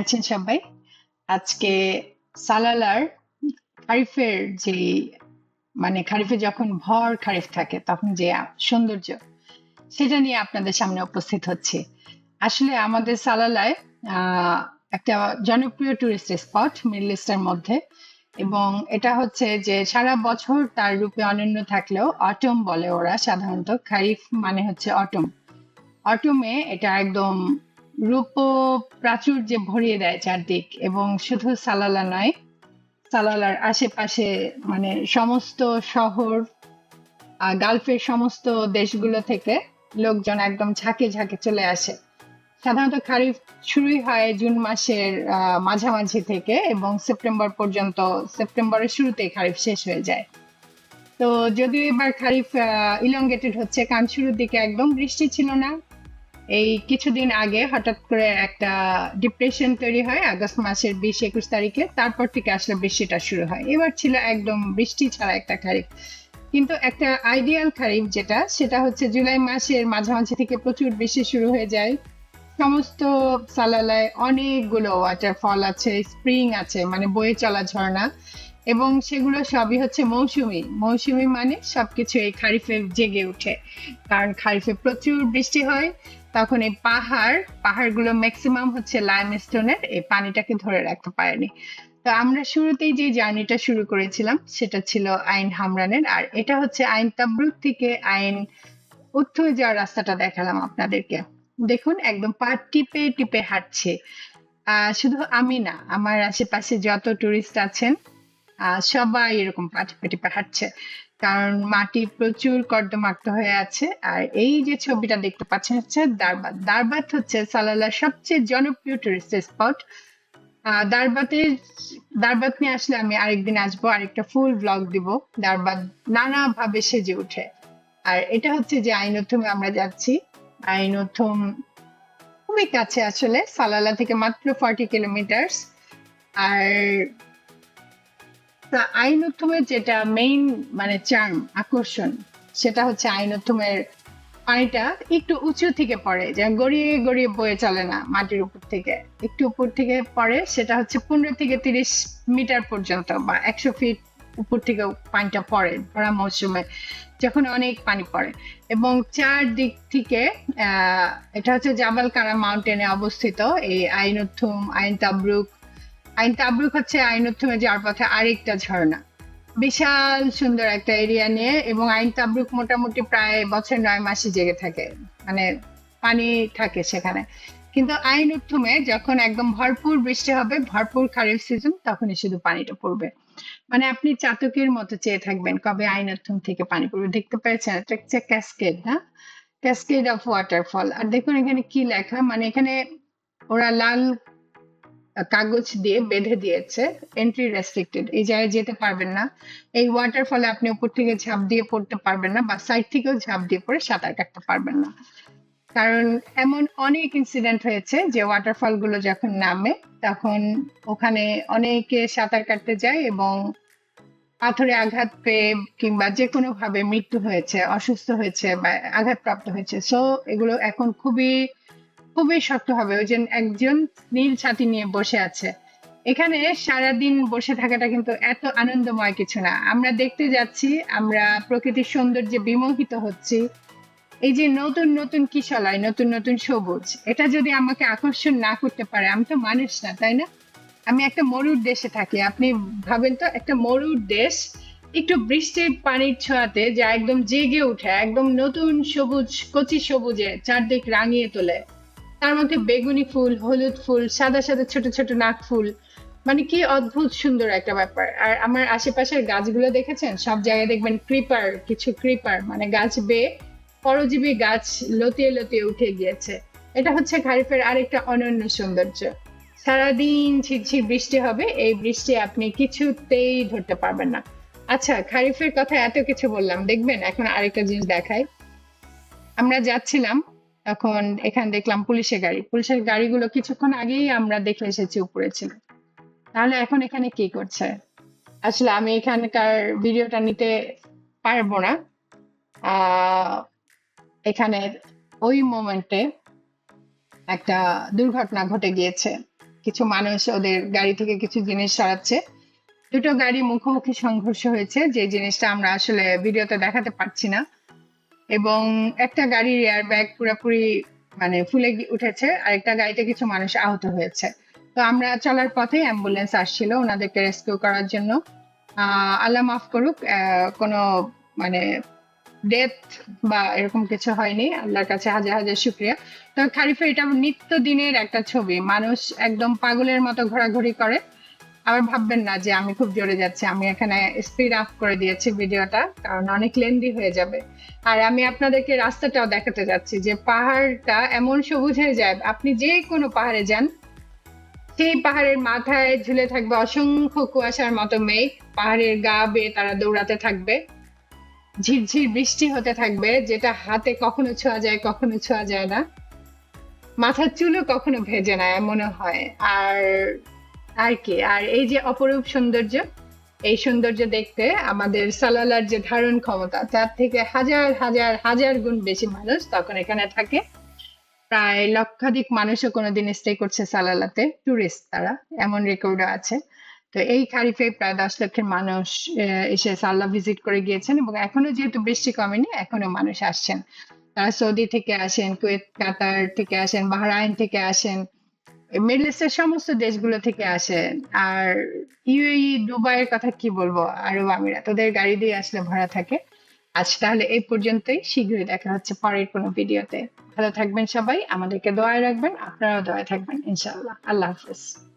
আছেন সবাই। আজকে সালালার খারিফের যে মানে খারিফে যখন ভর খারিফ থাকে, তখন যে সৌন্দর্য, সেটা নিয়ে আপনাদের সামনে উপস্থিত হচ্ছে। আসলে আমাদের সালালায় একটা জনপ্রিয় টুরিস্ট স্পট মিডল ইস্টের মধ্যে এবং এটা হচ্ছে যে সারা বছর তার রূপে অনন্য থাকলেও অটম বলে ওরা সাধারণত, খারিফ মানে হচ্ছে অটম অটমে এটা একদম রূপ প্রাচুর্যে ভরিয়ে দেয় চারদিক এবং শুধু সালালা নয়, সালালার আশেপাশে মানে সমস্ত শহর গালফের সমস্ত দেশগুলো থেকে লোকজন একদম ঝাঁকে ঝাঁকে চলে আসে। সাধারণত খারিফ শুরুই হয় জুন মাসের মাঝামাঝি থেকে এবং সেপ্টেম্বর পর্যন্ত, সেপ্টেম্বরের শুরুতেই খারিফ শেষ হয়ে যায়। তো যদিও এবার খারিফ ইলঙ্গেটেড হচ্ছে, কারণ শুরুর দিকে একদম বৃষ্টি ছিল না এই কিছুদিন আগে হঠাৎ করে একটা ডিপ্রেশন তৈরি হয়, আগস্ট মাসের বিশ একুশ তারিখে, তারপর থেকে আসলে বৃষ্টিটা শুরু হয়। এবার ছিল একদম বৃষ্টি ছাড়া একটা খারিফ। কিন্তু একটা আইডিয়াল খারিফ যেটা, সেটা হচ্ছে জুলাই মাসের মাঝামাঝি থেকে প্রচুর বৃষ্টি শুরু হয়ে যায়। সমস্ত সালালায় অনেকগুলো ওয়াটারফল আছে স্প্রিং আছে মানে বয়ে চলা ঝর্ণা। এবং সেগুলো সবই হচ্ছে মৌসুমি। মৌসুমি মানে সবকিছু এই খারিফে জেগে ওঠে। কারণ খারিফে প্রচুর বৃষ্টি হয়, তখন এই পাহাড়, পাহাড়গুলো ম্যাক্সিমাম হচ্ছে লাইমস্টোনের এই পানিটাকে ধরে রাখতে পারেনি। তো আমরা শুরুতেই যে জার্নিটা শুরু করেছিলাম, সেটা ছিল আইন হামরানের। আর এটা হচ্ছে আইন তাবরুক থেকে আইন উত্তরে যাওয়ার রাস্তাটা দেখালাম আপনাদেরকে। দেখুন, একদম পা টিপে টিপে হাঁটছে। শুধু আমি না, আমার আশেপাশে যত টুরিস্ট আছেন সবাই এরকম পা টিপে টিপে হাঁটছে কারণ মাটি প্রচুর কর্দমাক্ত হয়ে আছে। আর এই যে ছবিটা দেখতে পাচ্ছেন হচ্ছে দারবাত। দারবাত হচ্ছে সালালার সবচেয়ে জনপ্রিয় টুরিস্ট স্পট দারবাতে, দারবাত নিয়ে আসলে আমি আরেকদিন আসব, আরেকটা ফুল ব্লগ দিব। দারবাত নানা ভাবে সেজে ওঠে আর এটা হচ্ছে যে আইনথমে আমরা যাচ্ছি। আইনথম খুবই কাছে আসলে, সালালা থেকে মাত্র ফর্টি কিলোমিটার আর তা আইনথমের যেটা মেইন মানে চার্ম আকর্ষণ, সেটা হচ্ছে আইনথমের পানিটা একটু উঁচু থেকে পড়ে যা গড়িয়ে গড়িয়ে বয়ে চলে না মাটির উপর থেকে। একটু উপর থেকে পড়ে, সেটা হচ্ছে পনেরো থেকে তিরিশ মিটার পর্যন্ত বা একশো ফিট উপর থেকে পানিটা পড়ে ভরা মৌসুমে, যখন অনেক পানি পড়ে। এবং চারদিক থেকে এটা হচ্ছে জাবালকারা মাউন্টেনে অবস্থিত, এই আইনথুম আইন তাবরুক আইন তাবরুক হচ্ছে আইন আইনথুমে যাওয়ার পথে আরেকটা ঝর্ণা। বিশাল সুন্দর একটা এরিয়া নিয়ে এবং আইন তাবরুক মোটামুটি প্রায় বছর নয় মাসে জেগে থাকে মানে পানি থাকে সেখানে। কিন্তু আইন উত্থমে যখন একদম ভরপুর বৃষ্টি হবে, ভরপুর খারিফ সিজন তখনই শুধু পানিটা পড়বে। মানে আপনি চাতকের মতো চেয়ে থাকবেন কবে আইন উত্থম থেকে পানি পড়বে। দেখতে পেয়েছেন, এটা হচ্ছে ক্যাসকেড না? ক্যাসকেড অফ ওয়াটারফল আর দেখুন এখানে কি লেখা মানে এখানে ওরা লাল কাগজ দিয়ে বেঁধে দিয়েছে এন্ট্রি রেস্ট্রিক্টেড এই জায়গায় যেতে পারবেন না। এই ওয়াটারফলে আপনি উপর থেকে ঝাঁপ দিয়ে পড়তে পারবেন না বা সাইড থেকেও ঝাঁপ দিয়ে পড়ে সাঁতার কাটতে পারবেন না। কারণ এমন অনেক ইনসিডেন্ট হয়েছে যে ওয়াটারফলগুলো যখন নামে তখন ওখানে অনেকে সাঁতার কাটতে যায় এবং পাথরে আঘাত পেয়ে কিংবা যে কোনো ভাবে মৃত্যু হয়েছে অসুস্থ হয়েছে বা আঘাতপ্রাপ্ত হয়েছে। সো এগুলো এখন খুবই খুবই শক্ত হবে। ওই যে একজন নীল ছাতি নিয়ে বসে আছে। এখানে সারাদিন বসে থাকাটা কিন্তু এত আনন্দময় কিছু না। আমরা দেখতে যাচ্ছি, আমরা প্রকৃতির সৌন্দর্যে বিমোহিত হচ্ছি। এই যে নতুন নতুন কিশলয়, নতুন নতুন সবুজ, এটা যদি আমাকে আকর্ষণ না করতে পারে, আমি তো মানুষ না, তাই না? আমি একটা মরুর দেশে থাকি। আপনি ভাবেন তো, একটা মরুর দেশ, একটু বৃষ্টির পানির ছোঁয়াতে যা একদম জেগে উঠে একদম নতুন সবুজ, কচি সবুজে চারদিক রাঙিয়ে তোলে। তার মধ্যে বেগুনি ফুল হলুদ ফুল সাদা সাদা ছোট ছোট নাক ফুল। মানে কি অদ্ভুত সুন্দর একটা ব্যাপার। আর আমার আশেপাশের গাছগুলো দেখেছেন? সব জায়গায় দেখবেন ক্রিপার কিছু ক্রিপার মানে গাছ বেয়ে পরজীবী গাছ লতিয়ে লতিয়ে উঠে গিয়েছে। এটা হচ্ছে খারিফের আরেকটা অনন্য সৌন্দর্য। সারাদিন ঝিরঝির বৃষ্টি হবে এই বৃষ্টি আপনি কিছুতেই ধরতে পারবেন না। আচ্ছা খারিফের কথা এত কিছু বললাম। দেখবেন এখন আরেকটা জিনিস দেখাই। আমরা যাচ্ছিলাম তখন এখানে দেখলাম পুলিশের গাড়ি। পুলিশের গাড়িগুলো কিছুক্ষণ আগেই আমরা দেখে এসেছি উপরে ছিল। তাহলে এখন এখানে কি করছে? আসলে আমি এখানকার ভিডিওটা নিতে পারব না। এখানে ওই মোমেন্টে একটা দুর্ঘটনা ঘটে গিয়েছে। কিছু মানুষ ওদের গাড়ি থেকে কিছু জিনিস সরাচ্ছে। দুটো গাড়ি মুখোমুখি সংঘর্ষ হয়েছে। যে জিনিসটা আমরা আসলে ভিডিওতে দেখাতে পারছি না। এবং একটা গাড়ির এয়ার ব্যাগ পুরোপুরি মানে ফুলে উঠেছে আর একটা গাড়িতে কিছু মানুষ আহত হয়েছে। তো আমরা চলার পথে অ্যাম্বুলেন্স আসছিল ওনাদেরকে রেস্কিউ করার জন্য। আল্লাহ মাফ করুক কোনো মানে ডেথ বা এরকম কিছু হয়নি, আল্লাহর কাছে হাজার হাজার শুক্রিয়া। তো খারিফে এটা নিত্য দিনের একটা ছবি, মানুষ একদম পাগলের মতো ঘোরাঘুরি করে। আবার ভাববেন না যে আমি খুব জোরে যাচ্ছি, আমি এখানে স্পিড আপ করে দিয়েছি ভিডিওটা, কারণ অনেক লেন্দি হয়ে যাবে। আর আমি আপনাদেরকে রাস্তাটাও দেখাতে যাচ্ছি যে পাহাড়টা এমন সবুজ হয়ে যায়, আপনি যে কোনো পাহাড়ে যান, সেই পাহাড়ের মাথায় ঝুলে থাকবে অসংখ্য কুয়াশার মতো মেঘ, পাহাড়ের গা বেয়ে তারা দৌড়াতে থাকবে, ঝিরঝির বৃষ্টি হতে থাকবে, যেটা হাতে কখনো ছোঁয়া যায়, কখনো ছোঁয়া যায় না। মাথার চুলও কখনো ভেজে না, এমনও হয়। আর আর কি, আর এই যে অপরূপ সৌন্দর্য, এই সৌন্দর্য দেখতে আমাদের সালালার যে ধারণ ক্ষমতা, তার থেকে হাজার হাজার হাজার গুণ বেশি মানুষ তখন এখানে থাকে। প্রায় লক্ষাধিক মানুষও কোনোদিন স্টে করছে সালালাতে টুরিস্ট তারা, এমন রেকর্ডও আছে। তো এই খারিফে প্রায় দশ লক্ষের মানুষ এসে সাল্লা ভিজিট করে গিয়েছেন এবং এখনও যেহেতু বৃষ্টি কমেনি, এখনও মানুষ আসছেন। তারা সৌদি থেকে আসেন, কুয়েত, কাতার থেকে আসেন, বাহরাইন থেকে আসেন মিডল ইস্টের সমস্ত দেশগুলো থেকে আসে। আর ইউএই, দুবাইয়ের কথা কি বলব? আরব আমিরাত, ওদের গাড়ি দিয়ে আসলে ভরা থাকে। আজ তাহলে এই পর্যন্তই। শীঘ্রই দেখা হচ্ছে পরের কোনো ভিডিওতে। ভালো থাকবেন সবাই। আমাদেরকে দোয়ায় রাখবেন। আপনারাও দোয়ায় থাকবেন, ইনশাআল্লাহ। আল্লাহ হাফেজ।